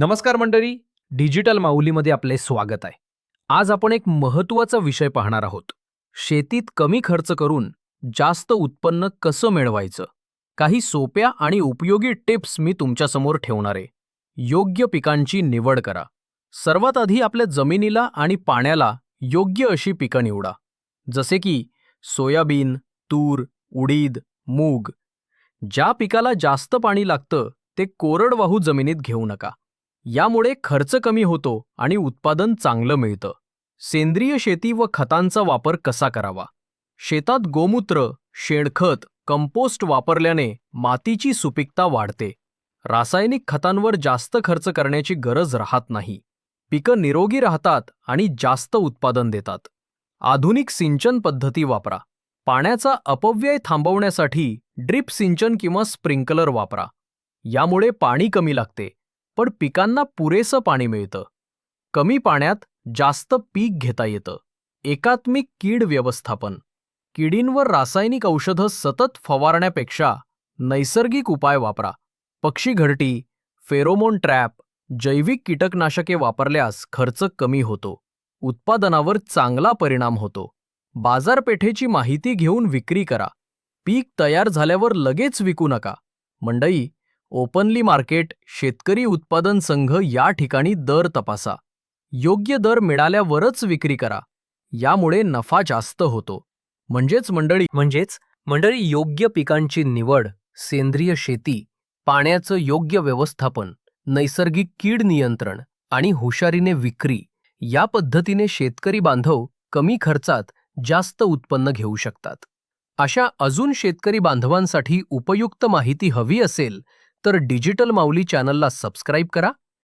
नमस्कार मंडळी डिजिटल माऊलीमध्ये आपले स्वागत आहे. आज आपण एक महत्त्वाचा विषय पाहणार आहोत. शेतीत कमी खर्च करून जास्त उत्पन्न कसं मिळवायचं? काही सोप्या आणि उपयोगी टिप्स मी तुमच्यासमोर ठेवणार आहे. योग्य पिकांची निवड करा. सर्वात आधी आपल्या जमिनीला आणि पाण्याला योग्य अशी पिकं निवडा. जसे की सोयाबीन तूर उडीद मूग. ज्या पिकाला जास्त पाणी लागतं ते कोरडवाहू जमिनीत घेऊ नका. यामुळे खर्च कमी होतो आणि उत्पादन चांगलं मिळतं. सेंद्रिय शेती व खतांचा वापर कसा करावा? शेतात गोमूत्र शेणखत कंपोस्ट वापरल्याने मातीची सुपीकता वाढते. रासायनिक खतांवर जास्त खर्च करण्याची गरज राहत नाही. पिकं निरोगी राहतात आणि जास्त उत्पादन देतात. आधुनिक सिंचन पद्धती वापरा. पाण्याचा अपव्यय थांबवण्यासाठी ड्रिप सिंचन किंवा स्प्रिंकलर वापरा. यामुळे पाणी कमी लागते. पण पिकांना पुरेसं पाणी मिळतं. कमी पाण्यात जास्त पीक घेता येतं. एकात्मिक कीड व्यवस्थापन. किडींवर रासायनिक औषधं सतत फवारण्यापेक्षा नैसर्गिक उपाय वापरा. पक्षी घरटी फेरोमोन ट्रॅप जैविक कीटकनाशके वापरल्यास खर्च कमी होतो. उत्पादनावर चांगला परिणाम होतो. बाजारपेठेची माहिती घेऊन विक्री करा. पीक तयार झाल्यावर लगेच विकू नका. मंडई ओपनली मार्केट शेतकरी उत्पादन संघ या ठिकाणी दर तपासा. योग्य दर मिळाल्यावरच विक्री करा. यामुळे नफा जास्त होतो. म्हणजेच मंडळी म्हणजेच मंडळी योग्य पिकांची निवड सेंद्रिय शेती पाण्याचं योग्य व्यवस्थापन नैसर्गिक कीड नियंत्रण आणि हुशारीने विक्री या पद्धतीने शेतकरी बांधव कमी खर्चात जास्त उत्पन्न घेऊ शकतात. अशा अजून शेतकरी बांधवांसाठी उपयुक्त माहिती हवी असेल तर डिजिटल माऊली चॅनलला सबस्क्राईब करा